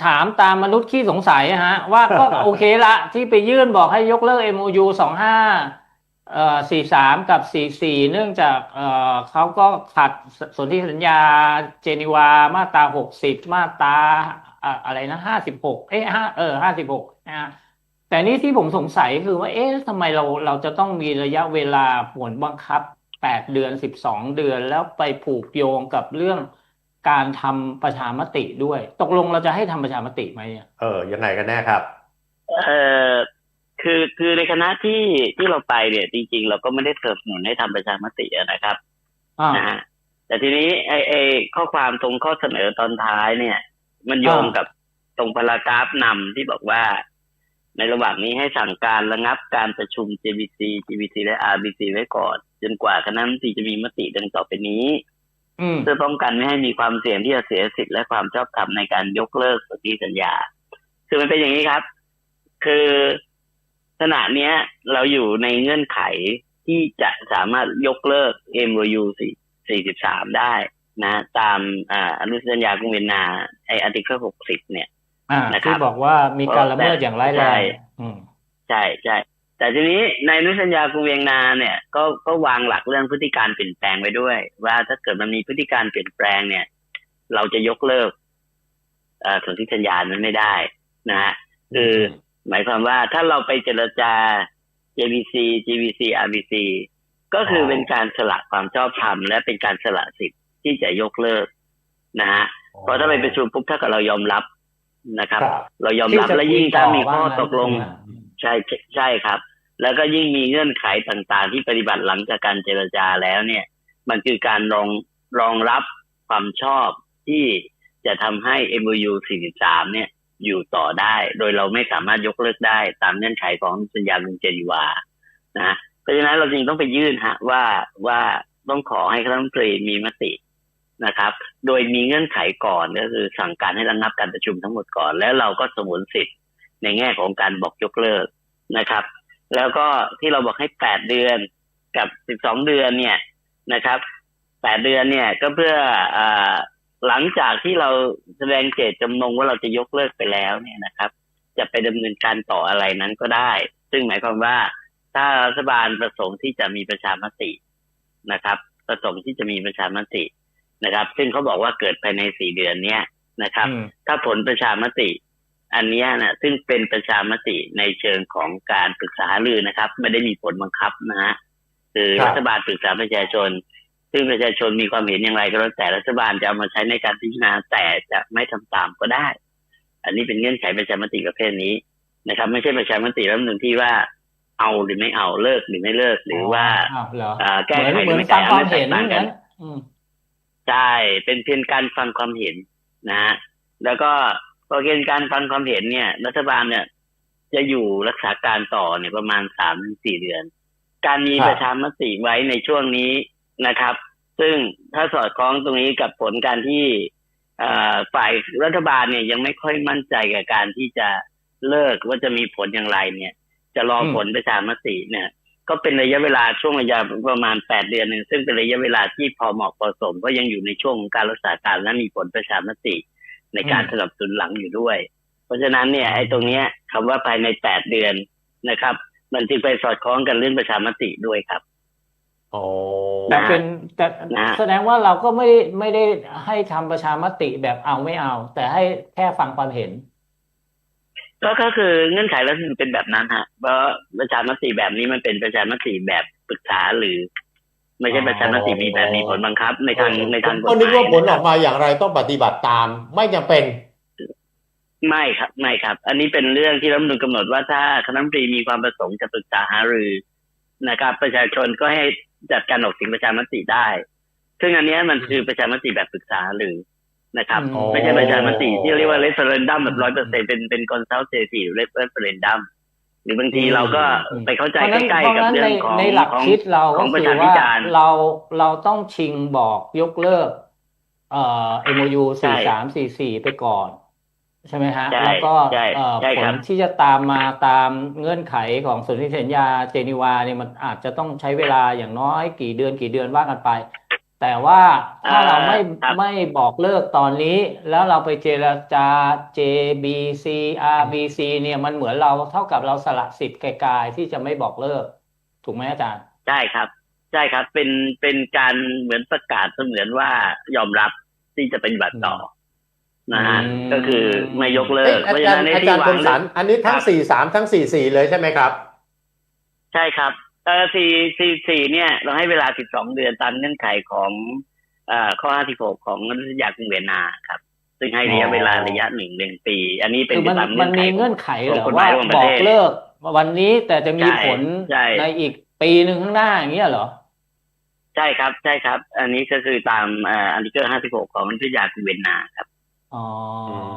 ถามตามมนุษย์ขี้สงสัยอะฮะ ว่าก็โอเคละที่ไปยื่นบอกให้ยกเลิก MOU สองห้าเอ่อสี่สามกับสี่สี่เนื่องจากเอ่อเขาก็ขัดสนธิสัญญาเจนีวามาตราหกสิบมาตราอะอะไรนะห้าสิบหกเอ้ห้าเออห้าสิบหกนะฮะแต่นี่ที่ผมสงสัยคือว่า เอ๊ะทำไมเราเราจะต้องมีระยะเวลาผลบังคับแปดเดือนสิบสองเดือนแล้วไปผูกโยงกับเรื่อง การทำประชามติด้วย ตกลงเราจะให้ทำประชามติไหมเนี่ยเออยังไงกันแน่ครับ เอ่อคือคือในคณะที่ที่เราไปเนี่ย จริง ๆ เราก็ไม่ได้สนับสนุนให้ทำประชามติอะนะครับอ่านะฮะแต่ทีนี้ไอไอข้อความตรงข้อเสนอตอนท้ายเนี่ย มันโยงอ่ากักับตรงพารากราฟนำที่บอกว่า ในระหว่างนี้ให้สั่งการระงับการประชุม JBC GBC และ RBC ไว้ก่อน จนกว่าคณะรัฐมนตรีจะมีมติดังต่อไปนี้อืม เพื่อป้องกันไม่ให้มีความเสี่ยงที่จะเสียสิทธิ์และความชอบธรรมในการยกเลิกสนธิสัญญา คือมันเป็นอย่างนี้ครับ คือขณะเนี้ย เราอยู่ในเงื่อนไขที่จะสามารถยกเลิก MOU 43 ได้นะ ตามอ่าอนุสัญญากรุงเวียนนาไออาร์ติเคิล60 เนี่ยอ่านะครับที่บอกว่ามีการละเมิดอย่างร้ายแรใช่งอืมใช่ใช่ แต่ทีนี้ในอนุสัญญากรุงเวียงนาเนี่ยก็ก็วางหลักเรื่องพฤติการเปลี่ยนแปลงไว้ด้วย ว่าถ้าเกิดมันมีพฤติการเปลี่ยนแปลงเนี่ย เราจะยกเลิกเอ่อสนธิสัญญานั้นไม่ได้นะฮะคือหมายความว่าถ้าเราไปเจรจา JVC GVC RBC ก็คือออเป็นการสละความชอบธรรมและเป็นการสละสิทธิ์ที่จะยกเลิกนะฮะเพราะถ้าไปประชุมปุ๊บถ้าเกิดเรายอมรับนะครับครับเรายอมที่รับจะและยิ่งคุยถ้าต่อมีข้อว่างั้นตกลงอ่าใช่ใช่ใช่ครับ แล้วก็ยิ่งมีเงื่อนไขต่างๆ ที่ปฏิบัติหลังจากการเจรจาแล้วเนี่ย มันคือการรองรองรับความชอบที่จะทำให้ MOU 43 เนี่ยอยู่ต่อได้ โดยเราไม่สามารถยกเลิกได้ตามเงื่อนไขของสัญญากรุงเจนีวานะเพราะฉะนั้นเราจึงต้องไปยื่นฮะว่าว่าต้องขอให้คณะรัฐมนตรีมีมตินะครับ โดยมีเงื่อนไขก่อนก็คือสั่งการให้ระงับการประชุมทั้งหมดก่อน แล้วเราก็สมุนสิทธิ์ในแง่ของการบอกยกเลิกนะครับ แล้วก็ที่เราบอกให้แปดเดือนกับสิบสองเดือนเนี่ยนะครับแปดเดือนเนี่ยก็เพื่ออาหลังจากที่เราแสดงเจตจำนงว่าเราจะยกเลิกไปแล้วเนี่ยนะครับ จะไปดำเนินการต่ออะไรนั้นก็ได้ ซึ่งหมายความว่าถ้ารัฐบาลประสงค์ที่จะมีประชามตินะครับ ประสงค์ที่จะมีประชามตินะครับ ซึ่งเขาบอกว่าเกิดภายในสี่เดือนเนี้ยนะครับอืมถ้าผลประชามติ อันเนี้ยนะซึ่งเป็นประชามติในเชิงของการปรึกษาหารือนะครับ ไม่ได้มีผลบังคับนะฮะคือครับรัฐบาลปรึกษาประชาชน ซึ่งประชาชนมีความเห็นอย่างไรก็แล้วแต่รัฐบาลจะเอามาใช้ในการพิจารณาแต่จะไม่ทำตามก็ได้ อันนี้เป็นเงื่อนไขประชามติประเภทนี้นะครับ ไม่ใช่ประชามติรัฐธรรมนูญที่ว่าเอาหรือไม่เอาเลิกหรือไม่เลิกหรือว่าอ้าวเหรออ่าแก้ไขเหมือนเหมือนหรือไม่แก้ฟังไขความเห็นอันนั้นแตกต่างกันนั้นอืมใช่เป็นเพียงการฟังความเห็นนะฮะแล้วก็ พอเป็นการฟังความเห็นเนี่ย รัฐบาลเนี่ย จะอยู่รักษาการต่อเนี่ยประมาณสามถึงสี่เดือน การมีครับประชามติไว้ในช่วงนี้นะครับ ซึ่งถ้าสอดคล้องตรงนี้กับผลการที่เอ่อฝ่ายรัฐบาลเนี่ยยังไม่ค่อยมั่นใจกับการที่จะเลิกว่าจะมีผลอย่างไรเนี่ย จะรอผลประชามติเนี่ย ก็เป็นระยะเวลาช่วงระยะประมาณแปดเดือนหนึ่งซึ่งเป็นระยะเวลาที่พอเหมาะพอสมก็ยังอยู่ในช่วงของการรักษาการและมีผลประชามติ ในการอืมสนับสนุนหลังอยู่ด้วย เพราะฉะนั้นเนี่ยไอ้ตรงเนี้ยคำว่าภายในแปดเดือนนะครับ มันจึงไปสอดคล้องกันเรื่องประชามติด้วยครับโอ้แต่เป็นแต่นะแสดงว่าเราก็ไม่ได้ไม่ได้ให้ทำประชามติแบบเอาไม่เอา แต่ให้แค่ฟังความเห็น ก็ก็คือเงื่อนไขรัฐธรรมนูญเป็นแบบนั้นฮะเพราะประชามติแบบนี้มันเป็นประชามติแบบปรึกษาหรือ ไม่ใช่ประชามติมีแบบมีผลบังคับ ในทางในทางกฎหก็มายนึกว่าผลอนะคอรับกมาอย่างไรต้องปฏิบัติตาม ไม่จำเป็นไม่ครับไม่ครับ อันนี้เป็นเรื่องที่รัฐธรรมนูญกำหนดว่าถ้าคณะรัฐมนตรีมีความประสงค์จะปรึกษาหารือนะครับ ประชาชนก็ให้จัดการออกเสียงประชามติได้ ซึ่งอันเนี้ยมันคือประชามติแบบปรึกษาหารือนะครับอืมไม่ใช่ประชามติที่เรียกว่า referendum แบบร้อยเปอร์เซ็นเป็นเป็น consultative referendum หรือบางทีเราก็อืม ไปเข้าใจเพราะฉะนั้นใกล้เพราะๆกับฉะนั้นเรื่ในองของในหลักของคิดเราขก็องประคือชาพิว่าจารณ์เราเราต้องชิงบอกยกเลิก เอ่อ MOU ใช่สี่สามสี่สี่ไปก่อน ใช่ไหมฮะใช่แล้วก็ใช่เอ่อใช่ผครัลบที่จะตามมาตามเงื่อนไขของสนธิสัญญาเจนีวาเนี่ยมันอาจจะต้องใช้เวลาอย่างน้อยกี่เดือนกี่เดือนว่ากันไป แต่ว่าถ้าเราไม่ครับไม่บอกเลิกตอนนี้ แล้วเราไปเจรจา JBC RBC เนี่ยมันเหมือนเราเท่ากับเราสละสิทธิ์ไกลๆที่จะไม่บอกเลิก ถูกไหมอาจารย์ใช่ครับ ใช่ครับ เป็นเป็นการเหมือนประกาศเสมือนว่ายอมรับที่จะปฏิบัติต่อนะฮะอืมก็คือไม่ยกเลิเอ้ยกอาเพราะจาฉะรนั้นย์ในอาที่จารย์วาคงมสันอันนี้ทั้งสี่สามทั้งสี่สี่เลยใช่ไหมครับ ใช่ครับ เออสี่สี่สี่เนี่ย เราให้เวลาสิบสองเดือนตามเงื่อนไขของเอ่อข้อห้าสิบหกของอนุสัญญากรุงเวียนนาครับ ซึ่งให้ระยะเวลาระยะหนึ่งหนึ่งปี อันนี้เป็นคือไปมันตามมัเงื่นอนไขมีเงื่อนไขเหรอของกฎหว่ามายระหว่างประบอเทกศเลิกวันนี้แต่จะมีใช่ผลใช่ในอีกปีหนึ่งข้างหน้าอย่างเงี้ยเหรอใช่ครับใช่ครับ อันนี้ก็คือตามเอ่ออันที่เกิลห้าสิบหกของอนุสัญญากรุงเวียนนาครับอ๋ออม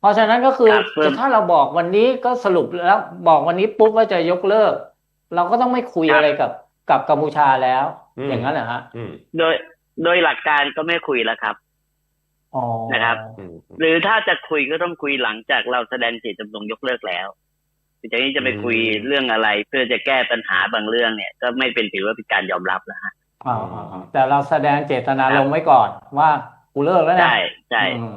เพราะฉะนั้นก็คือครับเพิ่มถ้าเราบอกวันนี้ก็สรุปแล้วบอกวันนี้ปุ๊บว่าจะยกเลิก เราก็ต้องไม่คุยครับอะไรกับกับกัมพูชาแล้วอืมอย่างนั้นเหรอฮะอืมโดยโดยหลักการก็ไม่คุยแล้วครับอ๋อนะครับอืมหรือถ้าจะคุยก็ต้องคุยหลังจากเราแสดงเจตจำนงยกเลิกแล้วจากนี้จะไปคุยอืมเรื่องอะไร เพื่อจะแก้ปัญหาบางเรื่องเนี่ย ก็ไม่เป็นถือว่าเป็นการยอมรับแล้วฮะอ๋ออ๋ออ๋อแต่เราแสดงเจตนาลงไว้ก่อนว่ากูเลิกแล้วนะใช่ใช่อืม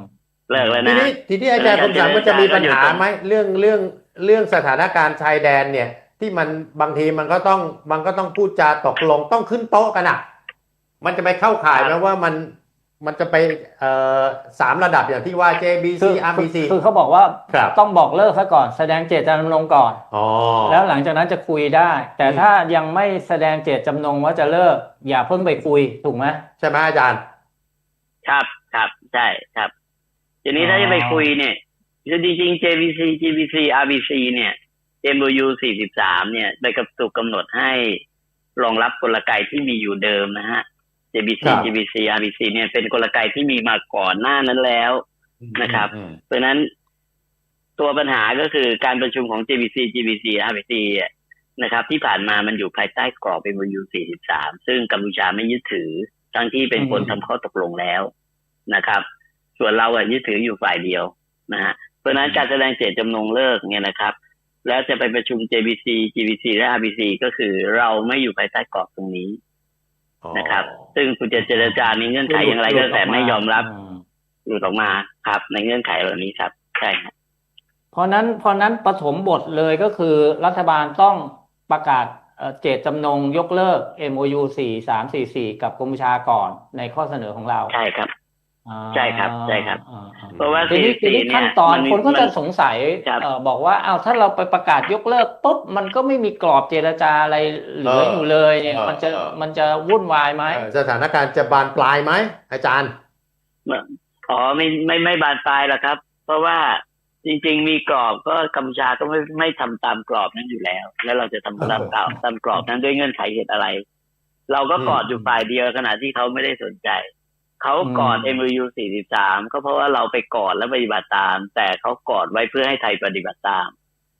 เลิกแล้วทีนะนี้ทีนี้อาจารย์คมสันมันจะมีปัญหาไหมเรื่องเรื่องเรื่องสถานการณ์ชายแดนเนี่ย ที่มันบางทีมันก็ต้องมันก็ต้องพูดจาตกลงต้องขึ้นโต๊ะกันอะ มันจะไปเข้าข่ายไหมว่ามันมันจะไปเอ่อสามระดับอย่างที่ว่า JBC คือ RBC คือเขาบอกว่าครับต้องบอกเลิกซะก่อน แสดงเจตจำนงก่อนอ๋อแล้วหลังจากนั้นจะคุยได้ แต่อืมถ้ายังไม่แสดงเจตจำนงว่าจะเลิก อย่าเพิ่งไปคุยถูกไหมใช่ไหมอาจารย์ ครับครับใช่ครับทีนี้ถ้าอ๋อจะไปคุยเนี่ยคือจริงๆ JVC GBC RBC เนี่ย MOU 43 เนี่ยไปกับถูกกำหนดให้รองรับกลไกที่มีอยู่เดิมนะฮะ JBC ครับ GBC RBC เนี่ยเป็นกลไกที่มีมาก่อนหน้านั้นแล้วนะครับอืมเพราะฉะนั้นตัวปัญหาก็คือการประชุมของ JBC GBC RBC อะนะครับ ที่ผ่านมามันอยู่ภายใต้กรอบ MOU 43 ซึ่งกัมพูชาไม่ยึดถือ ทั้งที่เป็นคนทำข้อตกลงแล้วนะครับ ส่วนเราอะยึดถืออยู่ฝ่ายเดียวนะฮะเพราะฉะนั้นการแสดงเจตจำนงเลิกเนี่ยนะครับ แล้วจะไปประชุม JBC GBC และ RBC ก็คือเราไม่อยู่ภายใต้กรอบตรงนี้อ๋อนะครับ ซึ่งคุณจะเจรจาในเงื่อนไขอย่างไรก็แต่ไม่ยอมรับมหลุดออกมาครับ ในเงื่อนไขเหล่านี้ครับ ใช่ครับเพราะนั้นเพราะนั้นปฐมบทเลยก็คือรัฐบาลต้องประกาศเอ่อเจตจำนงยกเลิก MOU 4344 กับกัมพูชาก่อนในข้อเสนอของเรา ใช่ครับอ่า ใช่ครับใช่ครับอ่าอ่าเพราะว่าทีนี้ทีนี้44ขั้นตอนเนี่ยคนก็มันจะสงสัยครับเอ่อบอกว่าอ้าวถ้าเราไปประกาศยกเลิกปุ๊บมันก็ไม่มีกรอบเจรจาอะไรเหลืออยู่เลยเนี่ยเออมันจะเออมันจะวุ่นวายไหมเอ่อสถานการณ์จะบานปลายไหมอาจารย์อ๋อไม่ไม่ไม่บานปลายหรอกครับ เพราะว่าจริง ๆ มีกรอบก็กัมพูชาก็ไม่ไม่ทำตามกรอบนั้นอยู่แล้ว แล้วเราจะทำตามกรอบตามกรอบนั้นด้วยเงื่อนไขเหตุอะไร เราก็กอดอยู่ฝ่ายเดียวขณะที่เขาไม่ได้สนใจ เขากอดอืม MOU 43 ก็เพราะว่าเราไปกอดและปฏิบัติตาม แต่เขากอดไว้เพื่อให้ไทยปฏิบัติตาม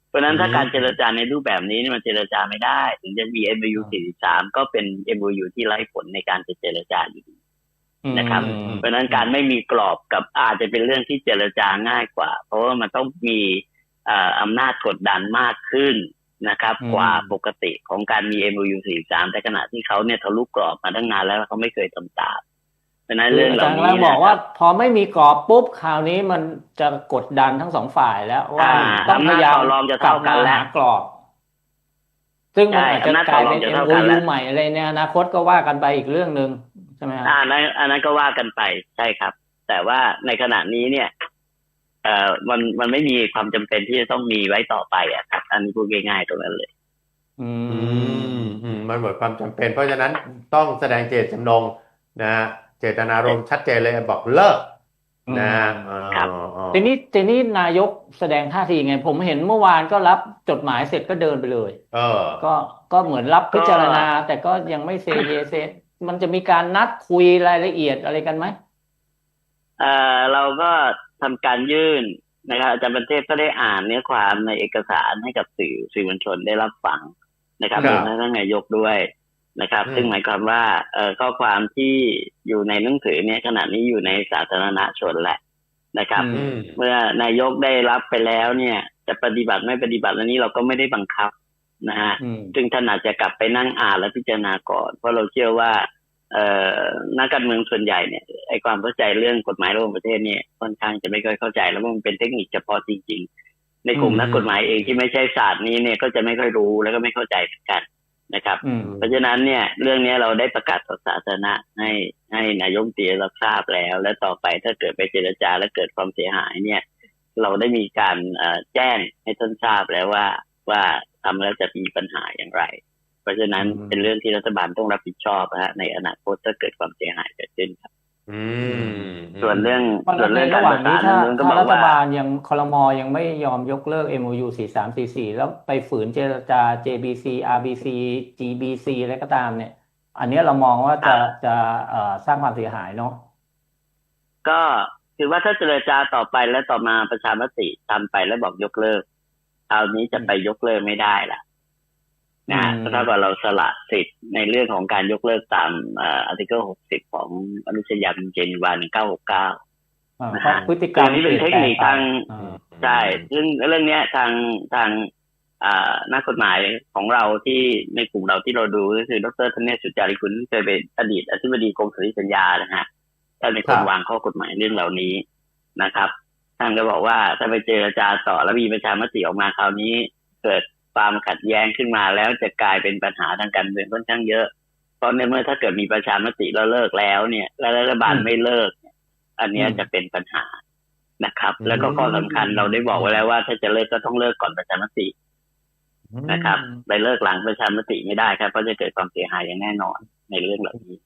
เพราะฉะนั้นถ้าอืมการเจรจาในรูปแบบนี้เนี่ยมันเจรจาไม่ได้ ถึงจะมี MOU 43 ก็เป็น MOU ที่ไร้ผลในการจะเจรจาอยู่ดีนะครับอืมเพราะฉะนั้นการไม่มีกรอบกับอาจจะเป็นเรื่องที่เจรจาง่ายกว่า เพราะว่ามันต้องมีเอ่ออำนาจกดดันมากขึ้นนะครับอืมกว่าปกติของการมี MOU 43 แต่ขณะที่เขาเนี่ยทะลุกรอบมาตั้งนานแล้วเขาไม่เคยทำตาม เพราะฉะนั้นคือเรื่องอาเหจาล่ารย์นี้แล้วบนะอกคว่า รับ พอไม่มีกรอบปุ๊บคราวนี้มันจะกดดันทั้งสองฝ่ายแล้วว่าอ่าต้องพยายามอำนาจต่อรองจะกลัเท่าบกัมานแล้วหากรอบ ซึ่งมันใช่อาจจะอำนาจกลายเป็นต่อรองจะเท่ากันแล้ MOU วใหม่อะไรในอนาคตก็ว่ากันไปอีกเรื่องหนึ่งใช่ไหมฮะ อ่าอันนั้นอันนั้นก็ว่ากันไปใช่ครับ แต่ว่าในขณะนี้เนี่ย เอ่อมันมันไม่มีความจำเป็นที่จะต้องมีไว้ต่อไปอะครับ อันนี้พูดง่ายๆตรงนั้นเลย อือืม มอืมมันหมดความจำเป็น เพราะฉะนั้นต้องแสดงเจตจำนงนะฮะ เจตนารมณ์ชัดเจนเลยบอกเลิกนะฮะอ๋อครับอ๋อทีนี้ทีนี้นายกแสดงท่าทีไง ผมเห็นเมื่อวานก็รับจดหมายเสร็จก็เดินไปเลย เออ ก็ก็เหมือนรับพิจารณา แต่ก็ยังไม่เซเยเซมันจะมีการนัดคุยรายละเอียดอะไรกันไหมเอ่อเราก็ทำการยื่นนะครับอาจารย์ประเทศก็ได้อ่านเนื้อความในเอกสารให้กับสื่อสื่อมวลชนได้รับฟังนะครับครัรบวมทั้งท่านนายกด้วย นะครับอืมซึ่งหมายความว่าเอ่อข้อความที่อยู่ในหนังสือเนี่ยขณะนี้อยู่ในสาธารณชนแหละนะครับอือืมเมื่อนายกได้รับไปแล้วเนี่ย จะปฏิบัติไม่ปฏิบัติอันนี้เราก็ไม่ได้บังคับนะฮะอืมซึ่งท่านอาจจะกลับไปนั่งอ่านและพิจารณาก่อน เพราะเราเชื่อว่าเอ่อนักการเมืองส่วนใหญ่เนี่ยไอความเข้าใจเรื่องกฎหมายระหว่างประเทศเนี่ยค่อนข้างจะไม่ค่อยเข้าใจ แล้วมันเป็นเทคนิคเฉพาะจริง ๆ ในกลุ่มอืมนักกฎหมายเองที่ไม่ใช่ศาสตร์นี้เนี่ยก็จะไม่ค่อยรู้แล้วก็ไม่เข้าใจเหมือนกัน นะครับอืมเพราะฉะนั้นเนี่ยเรื่องนี้เราได้ประกาศต่อสาธารณะให้ให้นายกรัฐมนตรีรับทราบแล้ว และต่อไปถ้าเกิดไปเจรจาและเกิดความเสียหายเนี่ย เราได้มีการเอ่อแจ้งให้ท่านทราบแล้วว่าว่าทำแล้วจะมีปัญหาอย่างไร เพราะฉะนั้นอืมเป็นเรื่องที่รัฐบาลต้องรับผิดชอบนะฮะในอนาคตถ้าเกิดความเสียหาย ส่วนเรื่องมันส่วนในเรื่องระการหว่าปงระนี้สานถ้านั้นก็ถ้าบอกรัฐว่าบาลยังคลมยังไม่ยอมยกเลิก MOU 4344 แล้วไปฝืนเจรจา JBC RBC GBC อะไรก็ตามเนี่ย อันเนี้ยเรามองว่าจะจะเอ่อสร้างความเสียหายเนาะก็คือว่าถ้าเจรจาต่อไปแล้วต่อมาประชามติทำไปแล้วบอกยกเลิกคราวนี้จะไปยกเลิกไม่ได้ละ นะฮะอืมเท่ากับเราสละสิทธิ์ในเรื่องของการยกเลิกตามเอ่ออาร์ติเกิล60ของอนุสัญญาเจนีวา1969อ่านะเพราะฮะพฤติกรรมอันนี้เป็นเทคนิคทางอ่าใช่ซึ่งเรื่องเนี้ยทางทางอ่านักกฎหมายของเราที่ในกลุ่มเราที่เราดูก็คือดรธเนศสุจาริคุณที่เคยเป็นอดีตอธิบดีกรมสนธิสัญญานะฮะท่านเป็นคนวางข้อกฎหมายเรื่องเหล่านี้นะครับท่านก็บอกว่าถ้าไปเจรจาต่อแล้วมีประชามติออกมาคราวนี้เกิด ความขัดแย้งขึ้นมาแล้วจะกลายเป็นปัญหาทางการเมืองค่อนข้างเยอะ เพราะในเมื่อถ้าเกิดมีประชามติแล้วเลิกแล้วเนี่ย แล้วรัฐบาลอืมไม่เลิกเนี่ยอันเนี้ยอืมจะเป็นปัญหานะครับอืมแล้วก็ข้อสำคัญเราได้บอกไว้แล้วว่า ถ้าจะเลิกก็ต้องเลิกก่อนประชามตินะครับไปเลิกหลังประชามติไม่ได้ครับเพราะจะเกิดความเสียหายอย่างแน่นอนในเรื่องเหล่านี้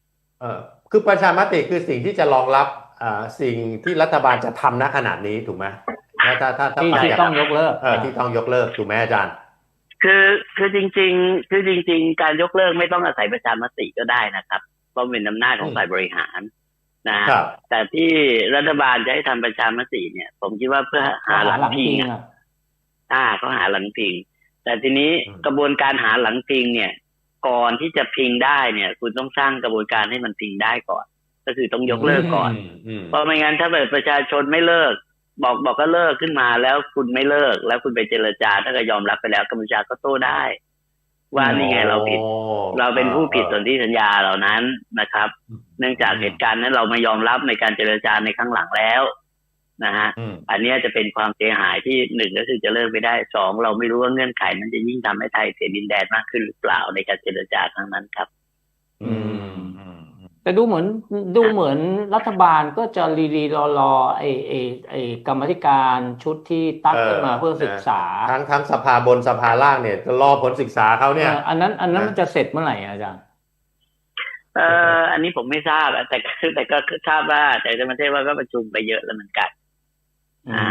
เออคือประชามติคือสิ่งที่จะรองรับอ่าสิ่งที่รัฐบาลจะทำณขนาดนี้ถูกไหมถ้าถ้าถ้าถ้าที่ฟัที่จากต้องยกเลิกเออที่ต้องยกเลิกถูกไหมอาจารย์ คือคือจริง ๆ คือจริง ๆ การยกเลิกไม่ต้องอาศัยประชามติก็ได้นะครับเพราะเป็นอำนาจของอืมฝ่ายบริหารนะฮะครับแต่ที่รัฐบาลจะให้ทำประชามติเนี่ย ผมคิดว่าเพื่อหาหลังพิงอะอะอ่าเขาหาหลังพิง แต่ทีนี้อืมกระบวนการหาหลังพิงเนี่ย ก่อนที่จะพิงได้เนี่ย คุณต้องสร้างกระบวนการให้มันพิงได้ก่อน ก็คือต้องยกเลิกก่อนมอืมเพราะไม่งั้นถ้าเกิดประชาชนไม่เลิก บอกบอกก็เลิกขึ้นมาแล้วคุณไม่เลิก แล้วคุณไปเจรจา ถ้าก็ยอมรับไปแล้วกัมพูชาก็โต้ได้ ว่านี่ไงเราผิดโอ้เราเป็นผู้ผิดสเออนธิสัญญาเหล่านั้นนะครับ เนื่องจากเหตุการณ์นั้นเราไม่ยอมรับในการเจรจาในครั้งหลังแล้วนะฮะอืมอันเนี้ยจะเป็นความเสียหายที่หนึ่งก็คือจะเลิกไม่ได้สองเราไม่รู้ว่าเงื่อนไขนั้นจะยิ่งทำให้ไทยเสียดินแดนมากขึ้นหรือเปล่าในการเจรจาครั้งนั้นครับ อืมอืม แต่ดูเหมือนดูเหมือนรัฐบาลก็จะรีรีรอรอไอไอไอกรรมาธิการชุดที่ตั้งขึ้นมาเพื่อศึกษา ทั้งทั้งสภาบนสภาล่างเนี่ยจะรอผลศึกษาเขาเนี่ยเอออันนั้น อันนั้นนะมันจะเสร็จเมื่อไหร่อะอาจารย์เอ่ออันนี้ผมไม่ทราบอะแต่ก็แต่ก็ทราบว่า แต่จะมาเทศว่าก็ประชุมไปเยอะแล้วเหมือนกันอ่า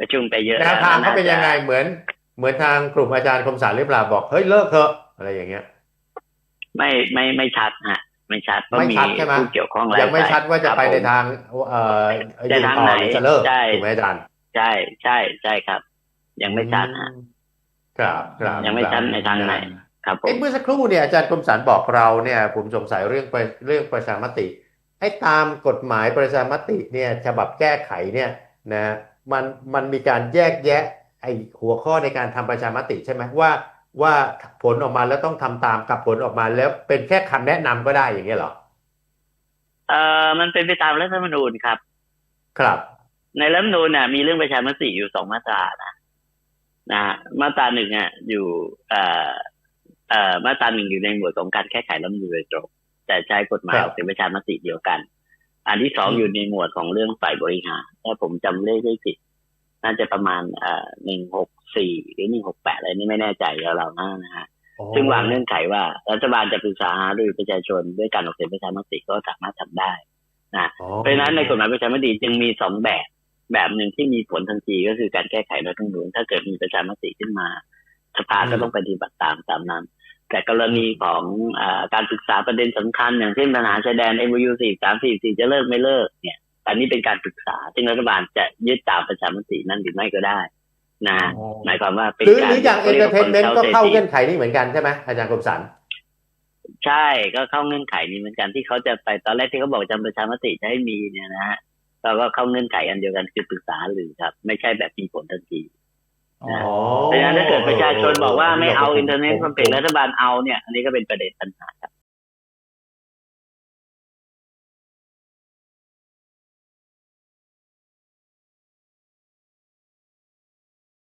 ประชุมไปเยอะแนวทางเขาเป็นยังไงเหมือน เหมือนทางกลุ่มอาจารย์คมสารหรือเปล่าบอกเฮ้ยเลิกเถอะอะไรอย่างเงี้ย ไม่ไม่ไม่ชัดฮะ ไม่ชัดเพราะไม่มีชัดใช่ไหมผู้เกี่ยวข้องหลายยังไม่ฝ่ชัดว่าจะไปครับในผมทางเอ่อจะอยู่ทางต่อไหนหรือจะเลิกใช่ถูกไหมอาจารย์ใช่ใช่ใช่ครับ ยังไม่ชัดฮะครับครับยังไม่ชัดในทางไหนครับผเอ้มเมื่อสักครู่เนี่ยอาจารย์คมสารบอกเราเนี่ย ผมสงสัยเรื่องประเรื่องประชามติไอ้ตามกฎหมายประชามติเนี่ยฉบับแก้ไขเนี่ยนะมันมันมีการแยกแยะไอ้หัวข้อในการทำประชามติใช่ไหมว่า ว่าผลออกมาแล้วต้องทำตามกับผลออกมาแล้วเป็นแค่คำแนะนำก็ได้อย่างเงี้ยเหรอเอ่อมันเป็นไปตามรัฐธรรมนูญครับ ครับ ในรัฐธรรมนูญน่ะมีเรื่องประชามติอยู่สองมาตรานะนะมาตราหนึ่งอะอยู่เอ่อเอ่อมาตราหนึ่งอยู่ในหมวดของการแก้ไขรัฐธรรมนูญโดยตรงแต่ใช้กฎหมายครัอบอกเสียงประชามติเดียวกัน อันที่สองอืมอยู่ในหมวดของเรื่องฝ่ายบริหารถ้าผมจำเลขได้ผิด น่าจะประมาณเอ่อหนึ่งหกสี่หรือหนึ่งหกแปดอะไรนี่ไม่แน่ใจแล้วเรานะนะฮะซึ่งวางเงื่อนไขว่ารัฐบาลจะปรึกษาหารือประชาชนด้วยการออกเสียงประชามติก็สามารถทำได้อ๋อเพราะฉะนั้นในกฎหมายประชามติจึงมีสองแบบ แบบหนึ่งที่มีผลทันทีก็คือการแก้ไขรัฐธรรมนูญถ้าเกิดมีประชามติขึ้นมา สภาก็ต้องปฏิบัติตามตามนั้นแต่กรณีของอาการศึกษาประเด็นสำคัญ อย่างเช่นปัญหาชายแดน MOU 4 3 4 4จะเลิกไม่เลิกเนี่ย อันนี้เป็นการศึกษาซึ่งรัฐบาลจะยึดตามประชามตินั้นหรือไม่ก็ได้นะอ๋อหมายความว่าเป็นหรือการหรืออย่างเอนเตอร์เทนเมนต์ก็ consultative เข้าเงื่อนไขนี้เหมือนกันใช่ไหมอาจารย์คมสารใช่ก็เข้าเงื่อนไขนี้เหมือนกันที่เขาจะไปตอนแรกที่เขาบอกจำประชามติจะให้มีเนี่ยนะฮะเราก็เข้าเงื่อนไขอันเดียวกันคือปรึกษาหรือครับ ไม่ใช่แบบมีผลทันทีอ๋อเพราะฉะนั้นถ้าเกิดประชาชนบอกว่าไม่เอาอินเทอร์เน็ตมันเป็นรัฐบาลเอาเนี่ย อันนี้ก็เป็นประเด็นปัญหาครับ